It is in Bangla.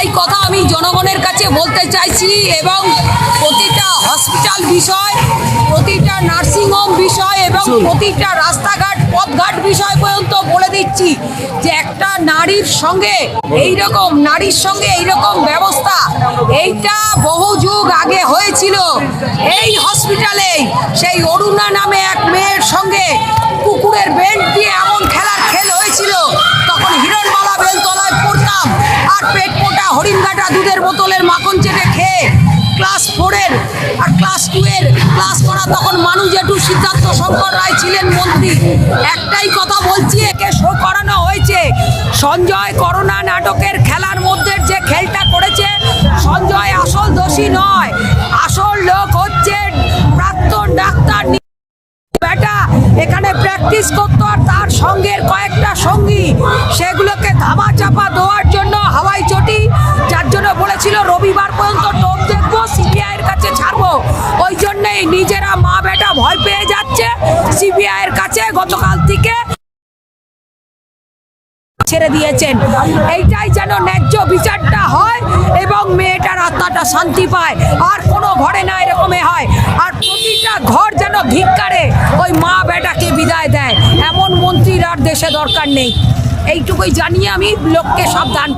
একটাই কথা আমি জনগণের কাছে বলতে চাইছি এবং প্রতিটা হসপিটাল বিষয় প্রতিটা নার্সিংহোম বিষয় এবং প্রতিটা রাস্তাঘাট পথঘাট বিষয় পর্যন্ত বলে দিচ্ছি যে একটা নারীর সঙ্গে এই রকম নারীর সঙ্গে এই রকম ব্যবস্থা এইটা বহু যুগ আগে হয়েছিল। এই হসপিটালেই সেই অরুণা নামে এক মেয়ের সঙ্গে কুকুরের বেল্ট দিয়ে আর পেট মোটা হরিণঘাটা দুধের বোতলের মাখন চেটে খেয়ে ক্লাস ফোরের আর ক্লাস টু এর ক্লাস করা তখন মানুষ জেঠু সিদ্ধার্থ শঙ্কর রায় ছিলেন মন্ত্রী। একটাই কথা বলছি, একে শো করানো হয়েছে। সঞ্জয় করোনা নাটকের খেলার মধ্যে যে খেলটা করেছে, সঞ্জয় আসল দোষী নয়। আসল লোক হচ্ছে প্রাক্তন ডাক্তার বেটা, এখানে প্র্যাকটিস করতো আর তার সঙ্গের কয়েকটা সঙ্গী। সেগুলোকে ধামা চাপা দেওয়ার রবিবার পর্যন্ত টোপ দেখব, সিবিআইয়ের কাছে ছাড়বো। ওই জন্যই নিজেরা মা বেটা ভয় পেয়ে যাচ্ছে সিবিআইয়ের কাছে গতকাল থেকে। ছেড়ে দিয়েছেন। এইটাই যেন ন্যায্য বিচারটা হয় এবং মেয়েটার আত্মাটা শান্তি পায়। আর কোনো ঘরে না এরকমে হয়। আর প্রতিটা ঘর যেন ধিক্কারে ওই মা বেটাকে বিদায় দেয়। এমন মন্ত্রীর আর দেশে দরকার নেই। এইটুকুই জানিয়ে আমি, লোককে সাবধান